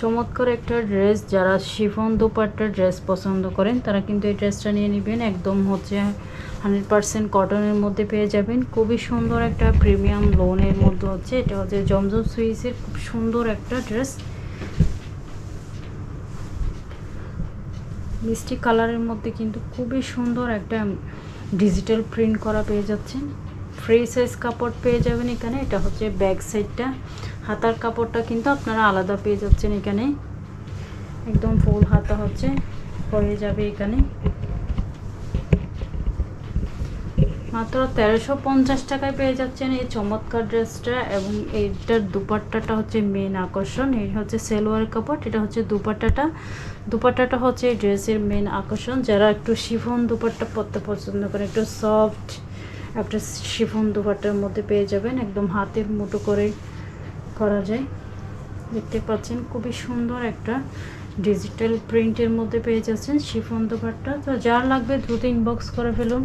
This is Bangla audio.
চমৎকার একটা ড্রেস, যারা শিফন দোপাট্টার ড্রেস পছন্দ করেন, তারা কিন্তু এই ড্রেসটা নিয়ে নেবেন। একদম হচ্ছে হান্ড্রেড পারসেন্ট কটনের মধ্যে পেয়ে যাবেন। খুবই সুন্দর একটা প্রিমিয়াম লোনের মধ্যে হচ্ছে, এটা হচ্ছে জমজম সুইসের খুব সুন্দর একটা ড্রেস। মিষ্টি কালারের মধ্যে কিন্তু খুবই সুন্দর একটা ডিজিটাল প্রিন্ট করা পেয়ে যাচ্ছেন। ফ্রি সাইজ কাপড় পেয়ে যাবেন এখানে। এটা হচ্ছে ব্যাক সাইডটা হাতার কাপড়টা কিন্তু আপনারা আলাদা পেয়ে যাচ্ছেন এখানে। একদম ফুল হাতা হচ্ছে, হয়ে যাবে এখানে। মাত্র তেরোশো পঞ্চাশ টাকায় পেয়ে যাচ্ছেন এই চমৎকার ড্রেসটা এবং এইটার দুপাট্টাটা হচ্ছে মেন আকর্ষণ। এই হচ্ছে সেলোয়ার কাপড়, এটা হচ্ছে দুপাট্টাটা। দুপাট্টাটা হচ্ছে এই ড্রেসের মেন আকর্ষণ। যারা একটু শিফন দুপাট্টা পরতে পছন্দ করে একটু সফট একটা শিফন দুপাট্টার মধ্যে পেয়ে যাবেন, একদম হাতের মুঠো করে করা যায়। দেখতে পাচ্ছেন, খুবই সুন্দর একটা ডিজিটাল প্রিন্টের মধ্যে পেয়ে যাচ্ছেন শিফন দুপাট্টা। তো যার লাগবে দ্রুত ইনবক্স করে ফেলুন।